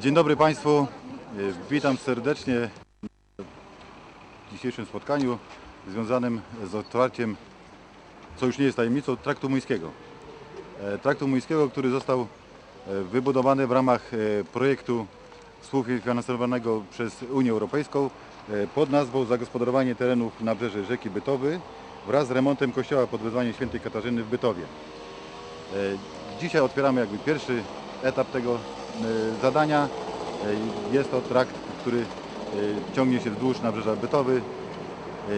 Dzień dobry Państwu. E, Witam serdecznie w dzisiejszym spotkaniu związanym z otwarciem, co już nie jest tajemnicą, traktu muńskiego. E, Traktu muńskiego, który został e, wybudowany w ramach projektu współfinansowanego przez Unię Europejską pod nazwą Zagospodarowanie terenów nabrzeży rzeki Bytowy wraz z remontem kościoła pod wezwaniem świętej Katarzyny w Bytowie. Dzisiaj otwieramy jakby pierwszy etap tego zadania. E, Jest to trakt, który e, ciągnie się wzdłuż nabrzeża Bytowy. E,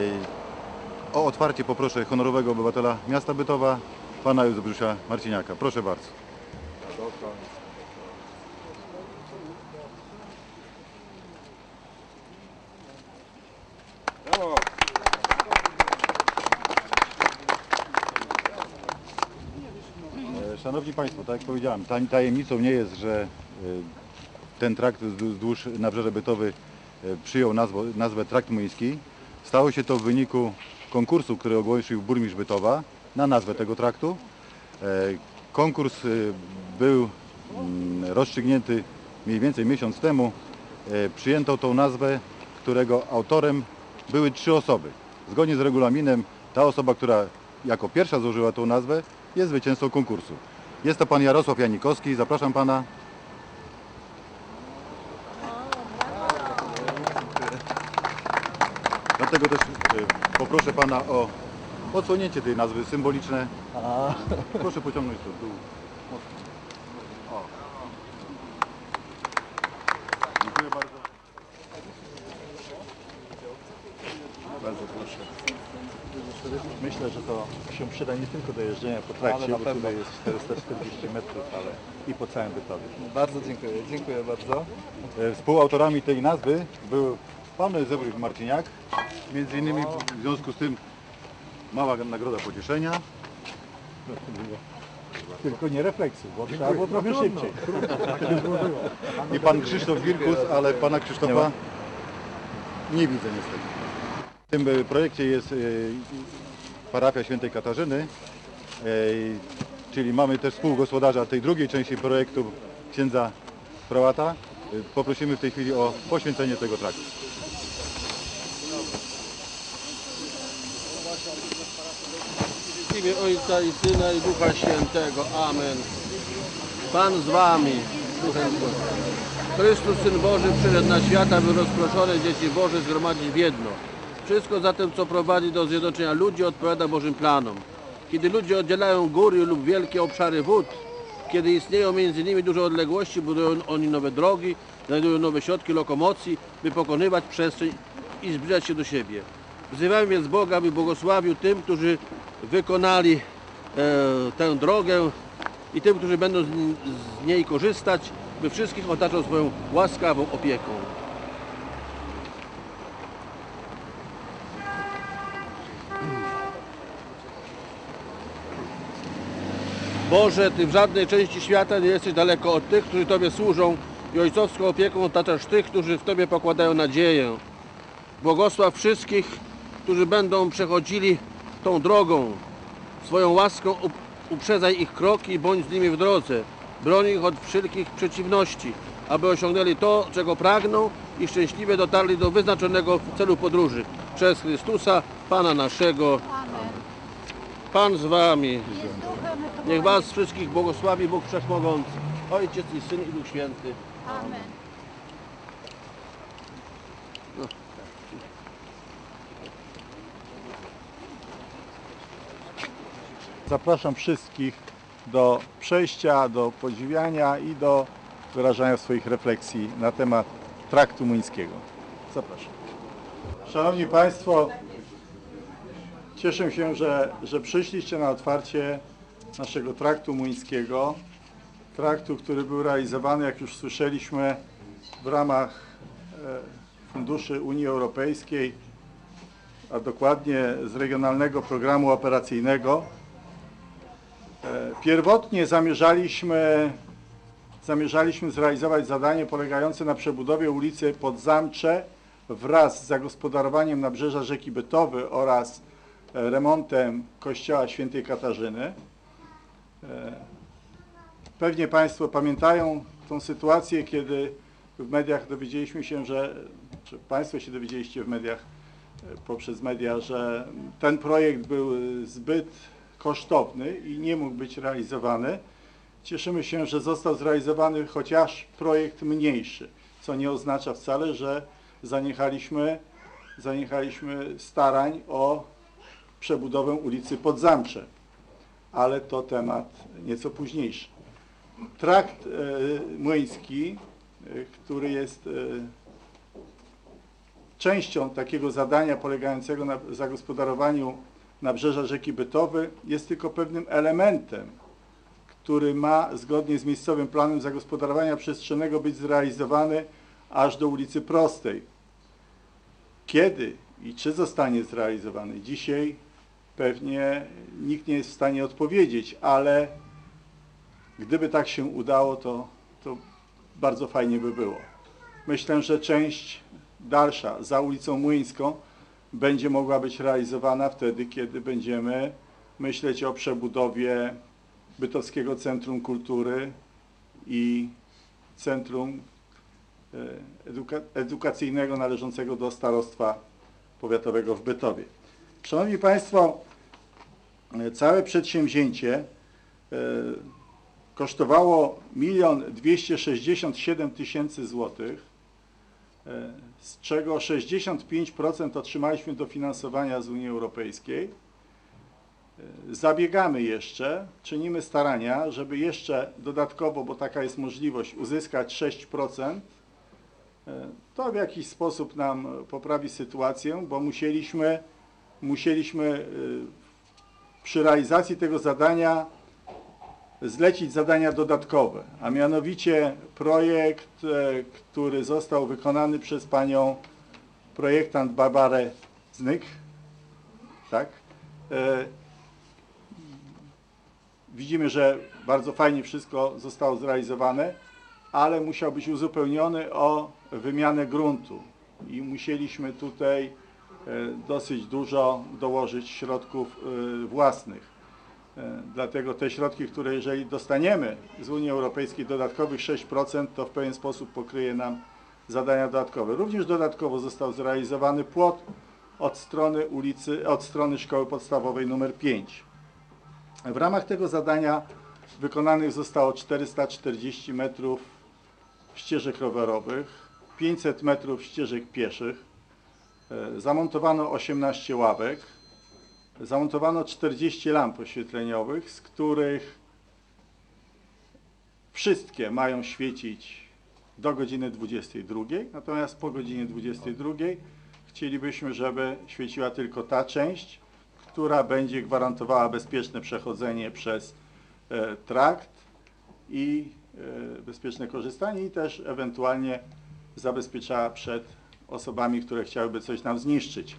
O otwarcie poproszę honorowego obywatela miasta Bytowa, pana Józefa Marciniaka. Proszę bardzo. E, Szanowni Państwo, tak jak powiedziałem, tajemnicą nie jest, że e, ten trakt wzdłuż- nabrzeża Bytowy e, przyjął nazwę, nazwę Trakt Muński. Stało się to w wyniku konkursu, który ogłosił burmistrz Bytowa na nazwę tego traktu. E, Konkurs e, był mm, rozstrzygnięty mniej więcej miesiąc temu. E, Przyjęto tą nazwę, którego autorem były trzy osoby. Zgodnie z regulaminem ta osoba, która jako pierwsza złożyła tą nazwę, jest zwycięzcą konkursu. Jest to pan Jarosław Janikowski. Zapraszam pana. Dlatego też e, poproszę pana o odsłonięcie tej nazwy symboliczne. Proszę pociągnąć to w dół. O. Dziękuję bardzo. Bardzo proszę. Myślę, że to się przyda nie tylko do jeżdżenia po trakcie, bo pewno. tutaj jest 440 metrów, ale i po całym Bytowie. Bardzo dziękuję, dziękuję bardzo. E, Współautorami tej nazwy był pan Zebryk Marciniak. Między innymi w związku z tym mała nagroda pocieszenia. Tylko nie refleksji, bo trzeba było trochę szybciej. I pan Krzysztof Wirkus, ale pana Krzysztofa nie widzę niestety. W tym e, projekcie jest e, parafia świętej Katarzyny, e, czyli mamy też współgospodarza tej drugiej części projektu księdza Prałata. Poprosimy w tej chwili o poświęcenie tego traktu. Imię Ojca i Syna i Ducha Świętego. Amen. Pan z wami. Duchem. Chrystus, Syn Boży, przyszedł na świat, aby rozproszone dzieci Boże zgromadzić w jedno. Wszystko zatem, co prowadzi do zjednoczenia ludzi, odpowiada Bożym planom. Kiedy ludzie oddzielają góry lub wielkie obszary wód, kiedy istnieją między nimi duże odległości, budują oni nowe drogi, znajdują nowe środki lokomocji, by pokonywać przestrzeń i zbliżać się do siebie. Wzywamy więc Boga, aby błogosławił tym, którzy wykonali e, tę drogę i tym, którzy będą z, niej korzystać, by wszystkich otaczał swoją łaskawą opieką. Boże, Ty w żadnej części świata nie jesteś daleko od tych, którzy Tobie służą i ojcowską opieką otaczasz tych, którzy w Tobie pokładają nadzieję. Błogosław wszystkich, którzy będą przechodzili tą drogą. Swoją łaską up- uprzedzaj ich kroki i bądź z nimi w drodze. Broń ich od wszelkich przeciwności, aby osiągnęli to, czego pragną i szczęśliwie dotarli do wyznaczonego celu podróży. Przez Chrystusa, Pana naszego. Pan z Wami. Niech Was wszystkich błogosławi Bóg Wszechmogący, Ojciec i Syn i Duch Święty. Amen. Zapraszam wszystkich do przejścia, do podziwiania i do wyrażania swoich refleksji na temat traktu muńskiego. Zapraszam. Szanowni Państwo, cieszę się, że, że przyszliście na otwarcie naszego traktu muńskiego. Traktu, który był realizowany, jak już słyszeliśmy, w ramach e, funduszy Unii Europejskiej, a dokładnie z Regionalnego Programu Operacyjnego. E, Pierwotnie zamierzaliśmy, zamierzaliśmy zrealizować zadanie polegające na przebudowie ulicy Podzamcze wraz z zagospodarowaniem nabrzeża rzeki Bytowy oraz e, remontem kościoła świętej Katarzyny. E, Pewnie Państwo pamiętają tą sytuację, kiedy w mediach dowiedzieliśmy się, że, czy Państwo się dowiedzieliście w mediach, poprzez media, że ten projekt był zbyt kosztowny i nie mógł być realizowany. Cieszymy się, że został zrealizowany chociaż projekt mniejszy, co nie oznacza wcale, że zaniechaliśmy, zaniechaliśmy starań o przebudowę ulicy Podzamcze, ale to temat nieco późniejszy. Trakt e, młyński, e, który jest e, częścią takiego zadania polegającego na zagospodarowaniu nabrzeża rzeki Bytowy, jest tylko pewnym elementem, który ma zgodnie z miejscowym planem zagospodarowania przestrzennego być zrealizowany aż do ulicy Prostej. Kiedy i czy zostanie zrealizowany dzisiaj, pewnie nikt nie jest w stanie odpowiedzieć, ale gdyby tak się udało, to, to bardzo fajnie by było. Myślę, że część dalsza za ulicą Młyńską będzie mogła być realizowana wtedy, kiedy będziemy myśleć o przebudowie Bytowskiego Centrum Kultury i Centrum e, eduka Edukacyjnego należącego do Starostwa Powiatowego w Bytowie. Szanowni Państwo, e, całe przedsięwzięcie e, kosztowało 1 267 tysięcy złotych, z czego 65% otrzymaliśmy dofinansowania z Unii Europejskiej. E, Zabiegamy jeszcze, czynimy starania, żeby jeszcze dodatkowo, bo taka jest możliwość, uzyskać 6%. E, To w jakiś sposób nam poprawi sytuację, bo musieliśmy, musieliśmy e, przy realizacji tego zadania zlecić zadania dodatkowe, a mianowicie projekt, e, który został wykonany przez panią projektant Barbarę Znyk, tak? E, Widzimy, że bardzo fajnie wszystko zostało zrealizowane, ale musiał być uzupełniony o wymianę gruntu i musieliśmy tutaj e, dosyć dużo dołożyć środków własnych. E, Dlatego te środki, które jeżeli dostaniemy z Unii Europejskiej dodatkowych 6%, to w pewien sposób pokryje nam zadania dodatkowe. Również dodatkowo został zrealizowany płot od strony ulicy, od strony szkoły podstawowej numer 5. W ramach tego zadania wykonanych zostało 440 metrów ścieżek rowerowych, 500 metrów ścieżek pieszych, e, zamontowano 18 ławek, zamontowano 40 lamp oświetleniowych, z których wszystkie mają świecić do godziny 22, natomiast po godzinie 22 chcielibyśmy, żeby świeciła tylko ta część, która będzie gwarantowała bezpieczne przechodzenie przez e, trakt i e, bezpieczne korzystanie i też ewentualnie zabezpieczała przed osobami, które chciałyby coś nam zniszczyć.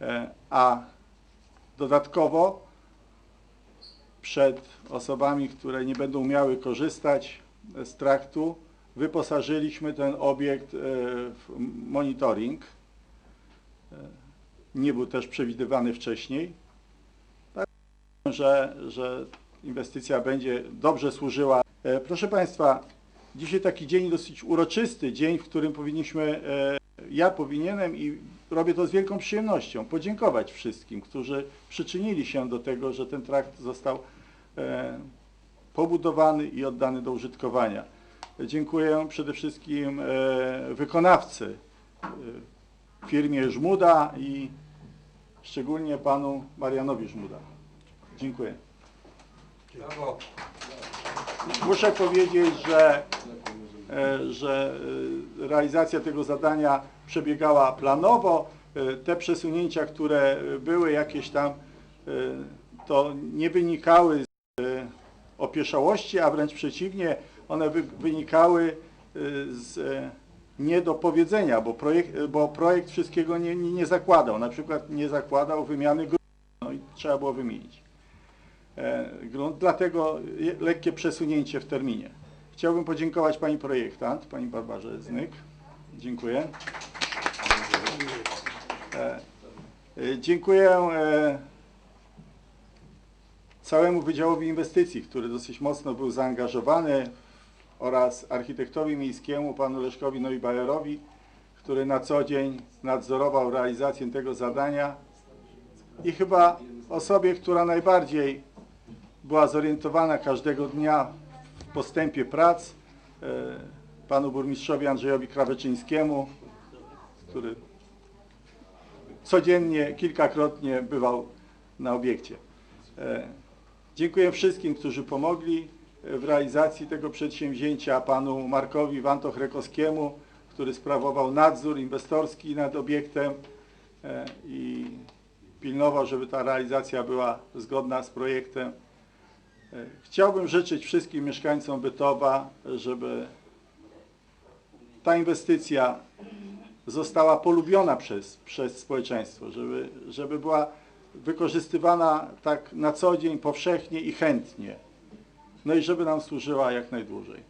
E, a dodatkowo przed osobami, które nie będą miały korzystać z traktu, wyposażyliśmy ten obiekt e, w monitoring. E, Nie był też przewidywany wcześniej. Tak, że, że inwestycja będzie dobrze służyła. E, Proszę Państwa, dzisiaj taki dzień dosyć uroczysty, dzień, w którym powinniśmy, ja powinienem i robię to z wielką przyjemnością, podziękować wszystkim, którzy przyczynili się do tego, że ten trakt został e, pobudowany i oddany do użytkowania. Dziękuję przede wszystkim e, wykonawcy, e, firmie Żmuda i szczególnie panu Marianowi Żmuda. Dziękuję. Muszę powiedzieć, że, że e, realizacja tego zadania przebiegała planowo. E, Te przesunięcia, które były jakieś tam, e, to nie wynikały z e, opieszałości, a wręcz przeciwnie, one wy, wynikały e, z e, niedopowiedzenia, bo projekt, e, bo projekt wszystkiego nie, nie, zakładał. Na przykład nie zakładał wymiany gruntu, no i trzeba było wymienić e, grunt, dlatego lekkie przesunięcie w terminie. Chciałbym podziękować Pani projektant, Pani Barbarze Znyk. Dziękuję. E, e, Dziękuję e, całemu Wydziałowi Inwestycji, który dosyć mocno był zaangażowany oraz architektowi miejskiemu, panu Leszkowi Neubayerowi, który na co dzień nadzorował realizację tego zadania i chyba osobie, która najbardziej była zorientowana każdego dnia postępie prac, e, panu burmistrzowi Andrzejowi Kraweczyńskiemu, który codziennie, kilkakrotnie bywał na obiekcie. E, Dziękuję wszystkim, którzy pomogli w realizacji tego przedsięwzięcia, panu Markowi Wantoch-Rekowskiemu, który sprawował nadzór inwestorski nad obiektem e, i pilnował, żeby ta realizacja była zgodna z projektem. Chciałbym życzyć wszystkim mieszkańcom Bytowa, żeby ta inwestycja została polubiona przez, przez społeczeństwo, żeby, żeby była wykorzystywana tak na co dzień, powszechnie i chętnie. No i żeby nam służyła jak najdłużej.